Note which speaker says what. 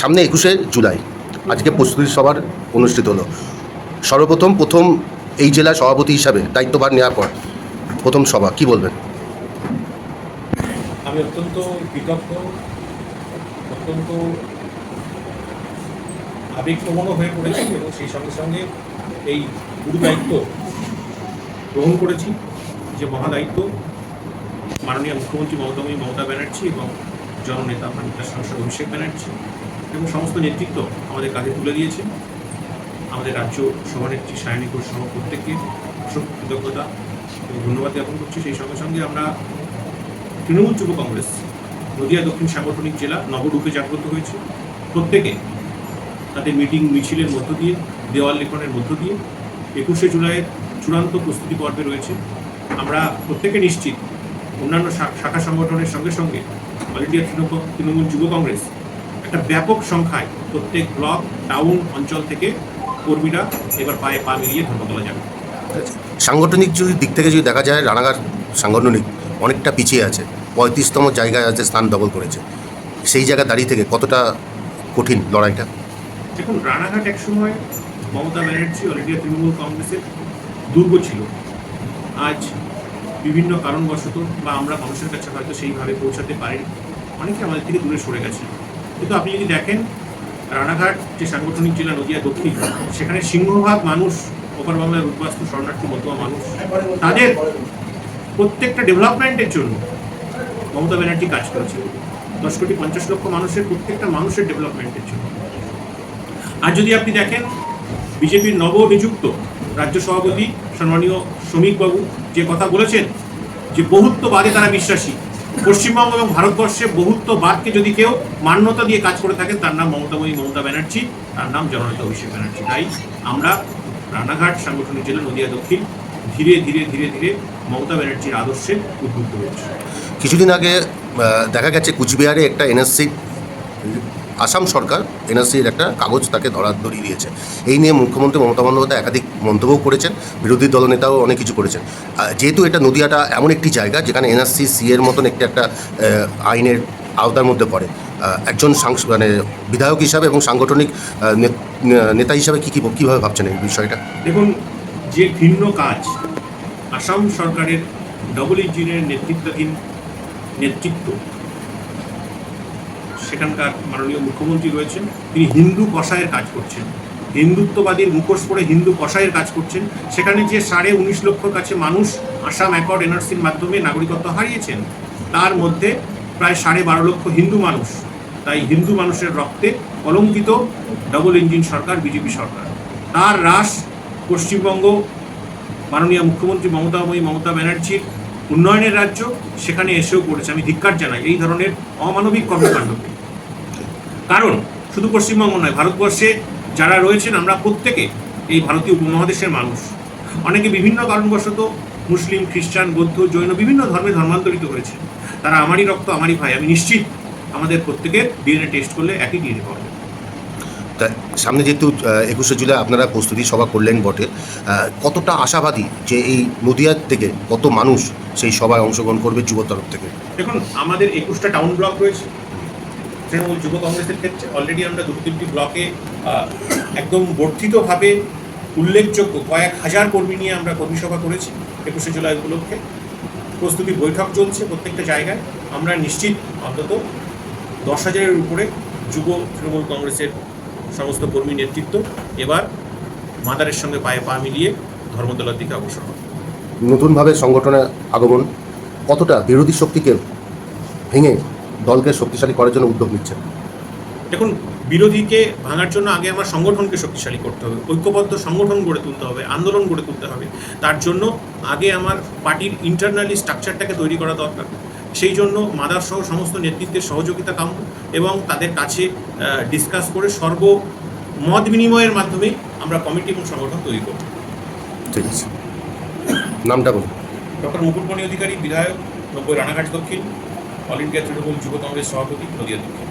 Speaker 1: সামনে একুশে জুলাই, আজকে প্রস্তুতি সভার অনুষ্ঠিত হলো। সর্বপ্রথম প্রথম এই জেলার সভাপতি হিসাবে দায়িত্বভার নেওয়ার পর প্রথম সভা, কি বলবেন?
Speaker 2: আমি অত্যন্ত কৃতজ্ঞ, অত্যন্ত আবেগপ্রবণও হয়ে পড়েছি এবং সেই সঙ্গে সঙ্গে এই গুরু দায়িত্ব গ্রহণ করেছি, যে মহাদায়িত্ব মাননীয় মুখ্যমন্ত্রী মমতাময়ী মমতা ব্যানার্জি এবং জননেতা মাননীয় সাংসদ অভিষেক ব্যানার্জি। এবং সমস্ত নেতৃত্ব আমাদের কাঁধে তুলে দিয়েছে। আমাদের রাজ্য সভানেত্রী সায়নী ঘোষ সহ প্রত্যেককে অসংখ্য কৃতজ্ঞতা এবং ধন্যবাদ জ্ঞাপন করছি। সেই সঙ্গে সঙ্গে আমরা তৃণমূল যুব কংগ্রেস, নদিয়া দক্ষিণ সাংগঠনিক জেলা নবরূপে জাগ্রত হয়েছে। প্রত্যেকে তাদের মিটিং মিছিলের মধ্য দিয়ে, দেওয়াল লেখনের মধ্য দিয়ে একুশে জুলাইয়ের চূড়ান্ত প্রস্তুতি পর্বে রয়েছে। আমরা প্রত্যেকে নিশ্চিত অন্যান্য শাখা সংগঠনের সঙ্গে সঙ্গে অল ইন্ডিয়া তৃণমূল তৃণমূল যুব কংগ্রেস একটা ব্যাপক সংখ্যায় প্রত্যেক ব্লক টাউন অঞ্চল থেকে কর্মীরা এবার পায়ে পা মিলিয়ে ধর্মতলা যাবে।
Speaker 1: সাংগঠনিক যদি দিক থেকে যদি দেখা যায় রানাঘাট সাংগঠনিক অনেকটা পিছিয়ে আছে পঁয়ত্রিশতম জায়গায় আছে স্থান দখল করেছে। সেই জায়গা দাঁড়িয়ে থেকে কতটা কঠিন লড়াইটা?
Speaker 2: দেখুন রানাঘাট এক সময় মমতা ব্যানার্জি অল ইন্ডিয়া তৃণমূল কংগ্রেসের দুর্গ ছিল। আজ বিভিন্ন কারণবশত বা আমরা মানুষের কাছে হয়তো সেইভাবে পৌঁছাতে পারি অনেকে আমাদের থেকে দূরে সরে গেছে। কিন্তু আপনি যদি দেখেন, রানাঘাট যে সাংগঠনিক জেলা নদিয়া দক্ষিণ, সেখানে সিংহভাগ মানুষ, ওপার বাংলার উদ্বাস্তু শরণার্থী মতুয়া মানুষ, তাদের প্রত্যেকটা ডেভেলপমেন্টের জন্য মমতা ব্যানার্জি কাজ করেছে দশ কোটি পঞ্চাশ লক্ষ মানুষের প্রত্যেকটা মানুষের ডেভেলপমেন্টের জন্য। আর যদি আপনি দেখেন, বিজেপির নবনিযুক্ত রাজ্য সভাপতি, সম্মানীয় শ্রমিকবাবু যে কথা বলেছেন, যে বহুত্ববাদে তারা বিশ্বাসী পশ্চিমবঙ্গ এবং ভারতবর্ষে বহুত্ববাদকে যদি কেউ মান্যতা দিয়ে কাজ করে থাকেন তার নাম মমতাময়ী মমতা ব্যানার্জি, তার নাম জননেতা অভিষেক ব্যানার্জি। তাই আমরা রানাঘাট, সাংগঠনিক জেলা, নদিয়া, দক্ষিণ, ধীরে ধীরে ধীরে ধীরে মমতা ব্যানার্জির আদর্শে উদ্বুদ্ধ হয়েছে।
Speaker 1: কিছুদিন আগে দেখা গেছে কুচবিহারে একটা এনএসসি আসাম সরকার, এনআরসির একটা কাগজ তাকে ধরা, ধরিয়ে দিয়েছে। এই নিয়ে মুখ্যমন্ত্রী মমতা বন্দ্যোপাধ্যায় একাধিক মন্তব্য করেছেন, বিরোধী দলনেতাও অনেক কিছু করেছেন। যেহেতু এটা নদিয়াটা এমন একটি জায়গা, যেখানে এনআরসি, সি এর মতন একটি একটা আইনের আওতার মধ্যে পড়ে একজন মানে বিধায়ক হিসাবে এবং সাংগঠনিক নেতা হিসাবে কী কী, কীভাবে ভাবছেন এই বিষয়টা?
Speaker 2: দেখুন, যে ভিন্ন কাজ আসাম সরকারের ডবল ইঞ্জিনের নেতৃত্বাধীন নেতৃত্ব সেখানকার মাননীয় মুখ্যমন্ত্রী রয়েছেন, তিনি হিন্দু কষায়ের কাজ করছেন। হিন্দুত্ববাদীর মুখোশ পরে হিন্দু কষায়ের কাজ করছেন। সেখানে যে সাড়ে উনিশ লক্ষর কাছে মানুষ আসাম অ্যাকর্ড এনআরসির মাধ্যমে নাগরিকত্ব হারিয়েছেন, তার মধ্যে প্রায় সাড়ে বারো লক্ষ হিন্দু মানুষ, তাই হিন্দু মানুষের রক্তে কলঙ্কিত ডবল ইঞ্জিন সরকার, বিজেপি সরকার। তার হ্রাস পশ্চিমবঙ্গ মাননীয় মুখ্যমন্ত্রী মমতাময়ী মমতা ব্যানার্জির উন্নয়নের রাজ্য, সেখানে এসেও করেছে। আমি ধিক্কার জানাই, এই ধরনের অমানবিক কর্মকাণ্ডকে কারণ, শুধু পশ্চিমবঙ্গ নয়, ভারতবর্ষে যারা রয়েছেন, আমরা প্রত্যেকে এই ভারতীয় উপমহাদেশের মানুষ। অনেকে বিভিন্ন কারণবশত মুসলিম, খ্রিস্টান, বৌদ্ধ, জৈন, বিভিন্ন ধর্মে ধর্মান্তরিত হয়েছে। তারা আমারই রক্ত, আমারই ভাই। আমি নিশ্চিত আমাদের প্রত্যেকের ডিএনএ টেস্ট করলে একই ডিএনএ পাওয়া
Speaker 1: তা সামনে যেহেতু একুশে জুলাই আপনারা প্রস্তুতি সভা করলেন বটে কতটা আশাবাদী যে এই নদিয়ার থেকে কত মানুষ সেই সভায় অংশগ্রহণ করবে যুব তরফ থেকে?
Speaker 2: দেখুন, আমাদের একুশটা টাউন ব্লক রয়েছে। তৃণমূল যুব কংগ্রেসের ক্ষেত্রে অলরেডি আমরা দুটো তিনটি ব্লকে একদম বর্ধিতভাবে উল্লেখযোগ্য কয়েক হাজার কর্মী নিয়ে আমরা কর্মী সভা করেছি একুশে জুলাই উপলক্ষে। প্রস্তুতি বৈঠক চলছে প্রত্যেকটা জায়গায়। আমরা নিশ্চিত, অন্তত দশ হাজারের উপরে যুব তৃণমূল কংগ্রেসের সমস্ত কর্মী নেতৃত্ব এবার মাদারের সঙ্গে পায়ে পা মিলিয়ে ধর্মতলার দিকে অগ্রসর হবে।
Speaker 1: নতুনভাবে সংগঠনে আগমন কতটা বিরোধী শক্তিকে ভেঙে দলকে শক্তিশালী করার জন্য উদ্যোগ নিচ্ছেন
Speaker 2: দেখুন বিরোধীকে ভাঙার জন্য আগে আমার সংগঠনকে শক্তিশালী করতে হবে ঐক্যবদ্ধ সংগঠন গড়ে তুলতে হবে আন্দোলন গড়ে তুলতে হবে। তার জন্য আগে আমার পার্টির ইন্টারনালি স্ট্রাকচারটাকে তৈরি করা দরকার। সেই জন্য মাদার সহ সমস্ত নেতৃত্বের সহযোগিতা কাম্য এবং তাদের কাছে ডিসকাস করে সর্ব মত বিনিময়ের মাধ্যমে আমরা কমিটি এবং সংগঠন তৈরি করব।
Speaker 1: ঠিক আছে। নামটা বলুন।
Speaker 2: ডক্টর মুকুটমণি অধিকারী বিধায়ক নব্বই রানাঘাট দক্ষিণ অল ইন্ডিয়া তৃণমূল যুব কংগ্রেস সভাপতি নদিয়া দক্ষিণ।